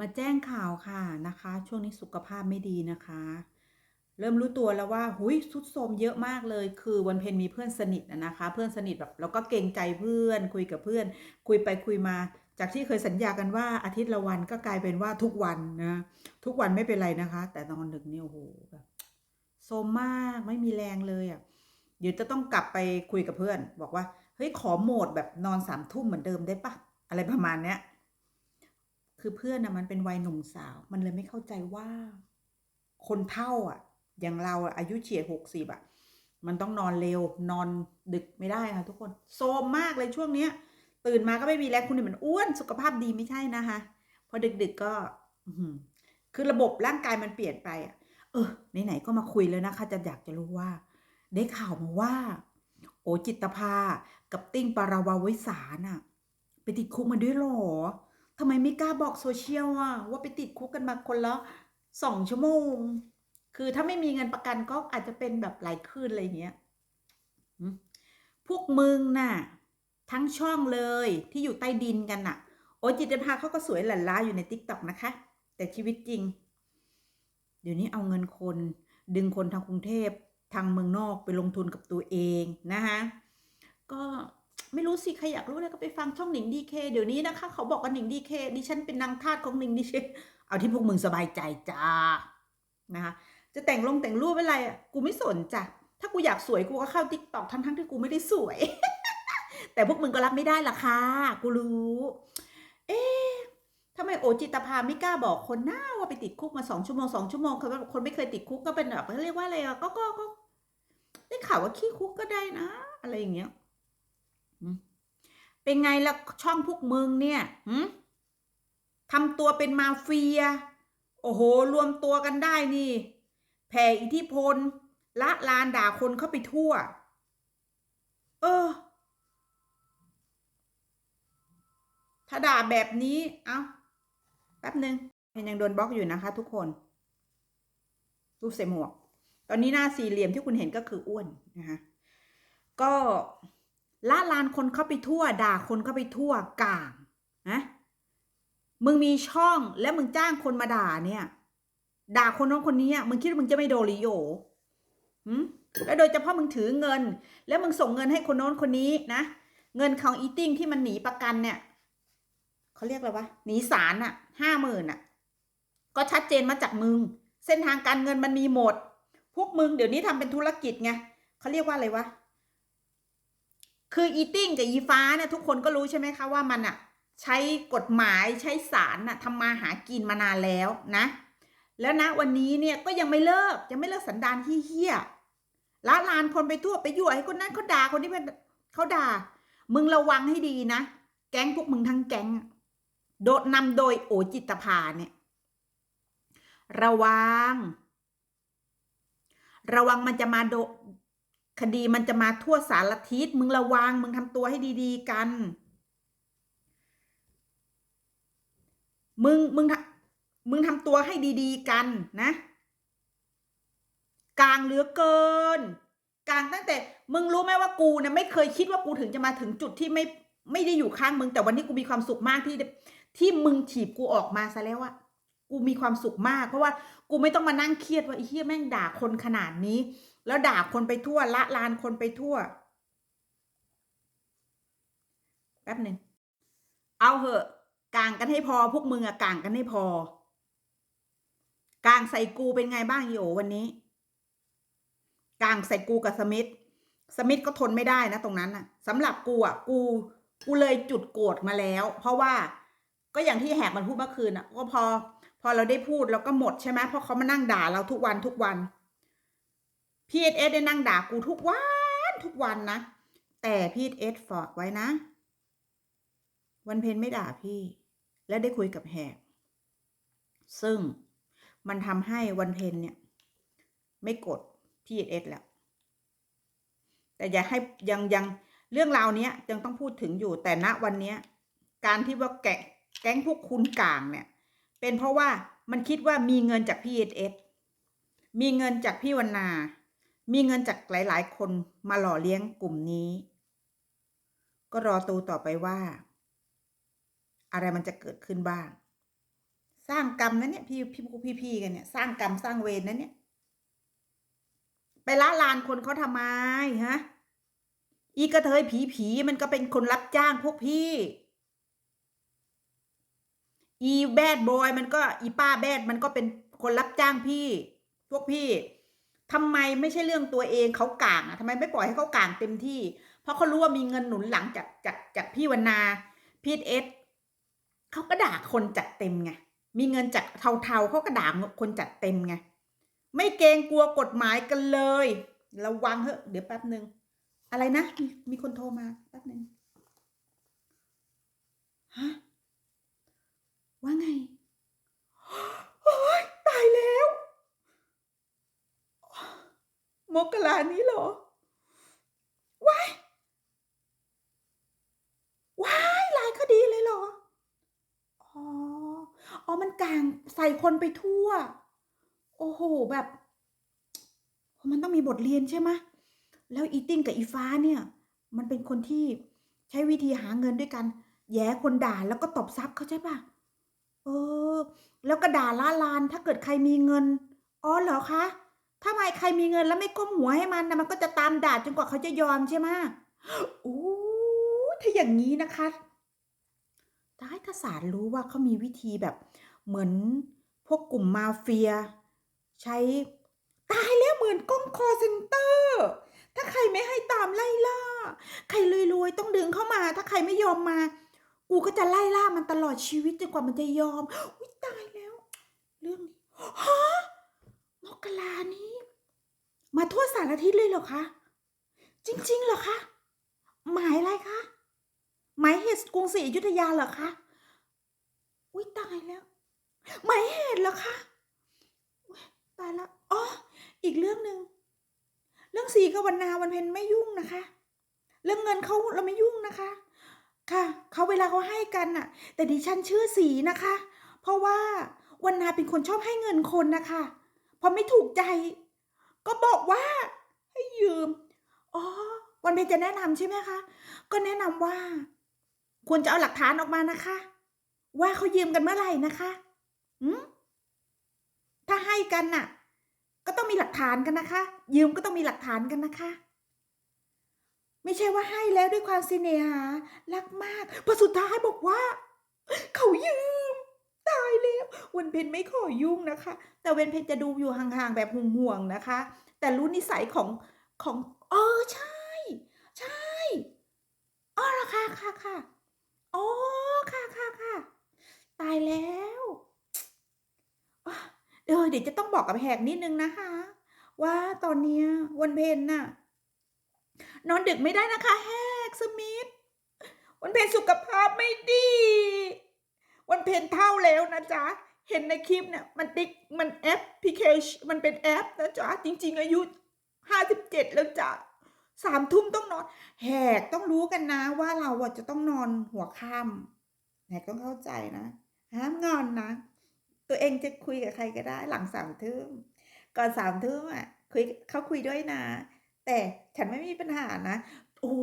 มาแจ้งข่าวค่ะนะคะ ช่วงนี้สุขภาพไม่ดีนะคะ เริ่มรู้ตัวแล้วว่าหุยสุดโทมเยอะมากเลย คือวันเพ็ญมีเพื่อนสนิทนะคะ เพื่อนสนิทแบบเราก็เกรงใจเพื่อนคุยกับเพื่อน คุยไปคุยมา จากที่เคยสัญญากันว่าอาทิตย์ละวันก็กลายเป็นว่าทุกวันนะทุกวันไม่เป็นไรนะคะ แต่ตอนดึกเนี่ยโอ้โหแบบโซมมากไม่มีแรงเลยอะเดี๋ยวจะต้องกลับไปคุยกับเพื่อน บอกว่าเฮ้ยขอโหมดแบบนอนสามทุ่มเหมือนเดิมได้ปะอะไรประมาณเนี้ย คือเพื่อนนะมันเป็นวัยหนุ่มสาว มันเลยไม่เข้าใจว่า คนเท่าอะ อย่างเราอะอายุเฉียดหกสิบอะ มันต้องนอนเร็วนอนดึกไม่ได้ค่ะทุกคนโซมมากเลยช่วงเนี้ย ตื่นมาก็ไม่มีแรงคุณเนี่ยมันอ้วนสุขภาพดีไม่ใช่นะคะพอดึกๆก็คือระบบร่างกายมันเปลี่ยนไปอะ เออไหนๆก็มาคุยแล้วนะคะ จะอยากจะรู้ว่า ได้ข่าวมาว่า โอจิตภา กับติ้งปาราวาวิสาน่ะ ไปติดคุกมาด้วยหรอ ทำไมไม่กล้าบอกโซเชียลอะว่าไปติดคุกกันมาคนละสองชั่วโมง คือถ้าไม่มีเงินประกันก็อาจจะเป็นแบบหลายคืนอะไรอย่างเงี้ยพวกมึงน่ะ ทั้งช่องเลยที่อยู่ใต้ดินกันน่ะ โอจิตภาเขาก็สวยหลั่นล้าอยู่ในติ๊กต็อกนะคะ แต่ชีวิตจริง เดี๋ยวนี้เอาเงินคน ดึงคนทางกรุงเทพทางเมืองนอกไปลงทุนกับตัวเองนะคะก็ ไม่รู้สิใครอยากรู้เลยก็ไปฟังช่องหนิงดีเคเดี๋ยวนี้นะคะ เขาบอกกันหนิงดีเคดิฉันเป็นนางทาสของหนิงดีเคเอาที่พวกมึงสบายใจจ้านะคะจะแต่งลงแต่งรูปเป็นไรอะกูไม่สนจ้ะถ้ากูอยากสวยกูก็เข้าติ๊กต็อกทั้งทั้งที่กูไม่ได้สวย แต่พวกมึงก็รับไม่ได้ล่ะค่ะกูรู้ เอ๊ะทำไมโอจิตภาไม่กล้าบอกคนหน้าว่าไปติดคุกมาสองชั่วโมงสองชั่วโมงเขาแบบคนไม่เคยติดคุกก็เป็นแบบเขาเรียกว่าอะไรอะก็ก็ก็ได้ข่าวว่าขี้คุกก็ได้นะ อะไรอย่างเงี้ย เป็นไงล่ะช่องพวกมึงเนี่ยทำตัวเป็นมาเฟีย โอ้โห รวมตัวกันได้นี่ แผ่อิทธิพล ละลานด่าคนเข้าไปทั่ว เออ ถ้าด่าแบบนี้ เอาแป๊บหนึ่งเป็นยังโดนบล็อกอยู่นะคะทุกคนรูปใส่หมวก ตอนนี้หน้าสี่เหลี่ยมที่คุณเห็นก็คืออ้วนนะคะ ก็ ละลานคนเข้าไปทั่ว ด่าคนเข้าไปทั่วกลางนะมึงมีช่องแล้วมึงจ้างคนมาด่าเนี่ย ด่าคนน้องคนนี้มึงคิดว่ามึงจะไม่โดนหรือโยหืมแล้วโดยเฉพาะมึงถือเงิน แล้วมึงส่งเงินให้คนโน้นคนนี้นะ เงินของอีติ้งที่มันหนีประกันเนี่ยเขาเรียกอะไรวะหนีศาลอะห้าหมื่นอะก็ชัดเจนมาจากมึง เส้นทางการเงินมันมีหมด พวกมึงเดี๋ยวนี้ทำเป็นธุรกิจไงเขาเรียกว่าอะไรวะ คืออีติ้งกับอีฟ้าเนี่ยทุกคนก็รู้ใช่ไหมคะว่ามันอะใช้กฎหมายใช้ศาลน่ะทำมาหากินมานานแล้วนะ แล้วนะวันนี้เนี่ยก็ยังไม่เลิกยังไม่เลิกสันดานเฮี้ยละลานคนไปทั่วไปยั่วให้คนนั้นเขาด่าคนนี้เป็นเขาด่า มึงระวังให้ดีนะ แก๊งพวกมึงทั้งแก๊งโดดนำโดยโอจิตภาเนี่ย ระวัง ระวังมันจะมาโด คดีมันจะมาทั่วสารทิศมึงระวัง มึงทำตัวให้ดี ๆ กัน มึง มึง มึงทำตัวให้ดี ๆ กันนะ กลางเหลือเกิน กลางตั้งแต่ มึงรู้ไหมว่ากูเนี่ยไม่เคยคิดว่ากูถึงจะมาถึงจุดที่ไม่ไม่ได้อยู่ข้างมึงแต่วันนี้กูมีความสุขมากที่ที่มึงถีบกูออกมาซะแล้วอะ กูมีความสุขมาก เพราะว่ากูไม่ต้องมานั่งเครียดว่าไอ้เฮียแม่งด่าคนขนาดนี้ แล้วด่าคนไปทั่วละลานคนไปทั่วแป๊บหนึ่งเอาเหอะกางกันให้พอพวกมึงอะกางกันให้พอกางใส่กูเป็นไงบ้างโยวันนี้กางใส่กูกับสมิธสมิธก็ทนไม่ได้นะตรงนั้นอะสำหรับกูอะกู กูเลยจุดโกรธมาแล้ว เพราะว่าก็อย่างที่แหกมันพูดเมื่อคืนอะก็พอ พอเราได้พูดเราก็หมดใช่ไหมเพราะเขามานั่งด่าเราทุกวันทุกวันพีเอสได้นั่งด่ากูทุกวันทุกวันนะ แต่พีเอสฝากไว้นะ วันเพนไม่ด่าพี่ และได้คุยกับแหก ซึ่งมันทำให้วันเพนเนี่ย ไม่กดพีเอสแล้ว แต่อย่าให้ยังยังเรื่องราวนี้ยังต้องพูดถึงอยู่แต่ณวันนี้การที่ว่าแกแก๊งพวกคุณกลางเนี่ย เป็นเพราะว่ามันคิดว่ามีเงินจากพี่เอสมีเงินจากพี่วรรณา มีเงินจากหลาย ๆ คนมาหล่อเลี้ยงกลุ่มนี้ ก็รอตูต่อไปว่า อะไรมันจะเกิดขึ้นบ้าง สร้างกรรมนะเนี่ยพี่พี่พี่พี่กันเนี่ยสร้างกรรมสร้างเวรนะเนี่ย ไปละลานคนเขาทำไมฮะ อีกระเทยผีผีมันก็เป็นคนรับจ้างพวกพี่ อีแบดบอยมันก็อีป้าแบดมันก็เป็นคนรับจ้างพี่ พวกพี่ทำไมไม่ใช่เรื่องตัวเองเขากลางอะทำไมไม่ปล่อยให้เขากลางเต็มที่ เพราะเขารู้ว่ามีเงินหนุนหลังจากจากจากพี่วรรณาพีทเอสเขาก็ด่าคนจัดเต็มไงมีเงินจากเทาๆเขาก็ด่าคนจัดเต็มไงไม่เกรงกลัวกฎหมายกันเลย ระวังเถอะเดี๋ยวแป๊บหนึ่งอะไรนะมีมีคนโทรมาแป๊บหนึ่งฮะ ว่าไงโอ๊ยตายแล้ว มกรานี้เหรอว้ายว้ายหลายคดีเลยเหรอ อ๋อ อ๋อ มันกลางใส่คนไปทั่ว โอ้โห แบบ มันต้องมีบทเรียนใช่ไหมแล้วอีติ้งกับอีฟ้าเนี่ย มันเป็นคนที่ใช้วิธีหาเงินด้วยกัน แย้คนด่าแล้วก็ตบซับเขาใช่ปะ เออ แล้วก็ด่าล่าลานถ้าเกิดใครมีเงิน อ๋อเหรอคะ ถ้าไม่ใครมีเงินแล้วไม่ก้มหัวให้มันนะมันก็จะตามด่าจนกว่าเขาจะยอมใช่ไหมโอ้ถ้าอย่างนี้นะคะถ้าให้ถ้าศาลรู้ว่าเขามีวิธีแบบเหมือนพวกกลุ่มมาเฟีย ใช้ตายแล้วเหมือนกล้องคอเซ็นเตอร์ ถ้าใครไม่ให้ตามไล่ล่า ใครรวยๆต้องดึงเข้ามา ถ้าใครไม่ยอมมา กูก็จะไล่ล่ามันตลอดชีวิตจนกว่ามันจะยอมอุ้ยตายแล้ว เรื่องนี้ฮะมกรานี้ มาทั่วสารทิศเลยเหรอคะ จริงๆเหรอคะ หมายอะไรคะ หมายเหตุกรุงศรีอยุธยาเหรอคะอุ้ยตายแล้ว หมายเหตุเหรอคะตายแล้วอ๋ออีกเรื่องหนึ่งเรื่องสีกับวันนาวันเพ็ญไม่ยุ่งนะคะ เรื่องเงินเขาเราไม่ยุ่งนะคะ ค่ะเขาเวลาเขาให้กันน่ะ แต่ดิฉันเชื่อสีนะคะ เพราะว่าวันนาเป็นคนชอบให้เงินคนนะคะพอไม่ถูกใจ ก็บอกว่าให้ยืมอ๋อวันเพ็ญจะแนะนำใช่ไหมคะก็แนะนำว่า ควรจะเอาหลักฐานออกมานะคะ ว่าเขายืมกันเมื่อไหร่นะคะอืมถ้าให้กันน่ะ ก็ต้องมีหลักฐานกันนะคะ ยืมก็ต้องมีหลักฐานกันนะคะ ไม่ใช่ว่าให้แล้วด้วยความเสิเนหา รักมากพอสุดท้ายบอกว่า เขายืม ตายแล้ววันเพ็ญไม่ขอยุ่งนะคะ แต่เวนเพญจะดูอยู่ห่างๆแบบห่วงๆนะคะ แต่รู้นิสัยของของเออใช่ ใช่อ๋อรอค่ะค่ะค่ะอ๋อค่ะค่ะค่ะตายแล้วเออเดี๋ยวจะต้องบอกกับแหกนิดนึงนะคะ ว่าตอนเนี้ยวันเพ็ญน่ะ นอนดึกไม่ได้นะคะแหกสมิธวันเพ็ญสุขภาพไม่ดี วันเพ็ญเท่าแล้วนะจ๊ะ เห็นในคลิปเนี่ยมันติ๊กมันแอปพลิเคชันมันเป็นแอปนะจ๊ะ จริง ๆ อายุห้าสิบเจ็ดแล้วจ้ะสามทุ่มต้องนอน แหกต้องรู้กันนะว่าเราจะต้องนอนหัวค่ำแหกต้องเข้าใจนะห้ามงอนนะ ตัวเองจะคุยกับใครก็ได้หลังสามทุ่มก่อนสามทุ่มอะคุยเขาคุยด้วยนะ แต่ฉันไม่มีปัญหานะ โอ้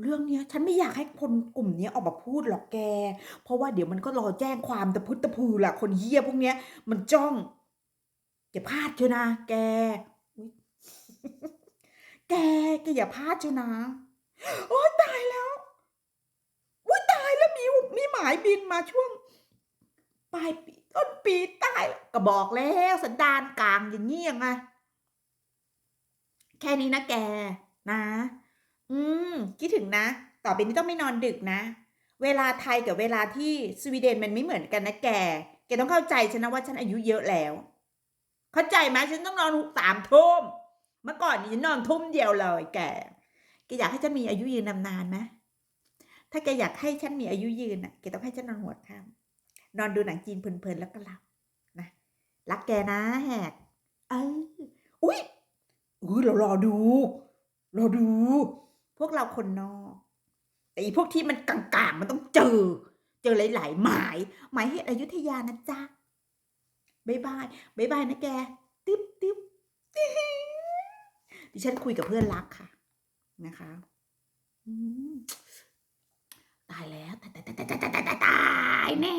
เรื่องเนี้ยฉันไม่อยากให้คนกลุ่มนี้ออกมาพูดหรอกแก เพราะว่าเดี๋ยวมันก็รอแจ้งความตะพุตะพูล่ะ คนเฮี้ยพวกเนี้ย มันจ้องอย่าพลาดเชียวนะแก แกแกอย่าพลาดเชียวนะ โอ๊ยตายแล้วอุ้ยตายแล้วมีมีหมายบินมาช่วงปลายปีต้นปีตายก็บอกแล้วสันดานกลางอย่างนี้ยังไง แค่นี้นะแกนะ อืมคิดถึงนะ ต่อไปนี้ต้องไม่นอนดึกนะ เวลาไทยกับเวลาที่สวีเดนมันไม่เหมือนกันนะแก แกต้องเข้าใจฉันนะว่าฉันอายุเยอะแล้ว เข้าใจไหมฉันต้องนอนสามทุ่มเมื่อก่อนนี่ฉันนอนทุ่มเดียวเลยแก แกอยากให้ฉันมีอายุยืนนานๆไหมถ้าแกอยากให้ฉันมีอายุยืนน่ะแกต้องให้ฉันนอนหัวค่ำนอนดูหนังจีนเพลินๆแล้วก็หลับนะ รักแกนะแหกเอออุ้ย อุ้เรารอดูรอดู พวกเราคนนอกแต่อีพวกที่มันกลางๆ มันต้องเจอ เจอหลายๆหมาย หมายเหตุอยุธยานะจ๊ะบายบายบายบายนะแก ติ๊บติ๊บติ๊บดิฉันคุยกับเพื่อนรักค่ะ นะคะตายแล้วตายตายตายตายตายตายตายแน่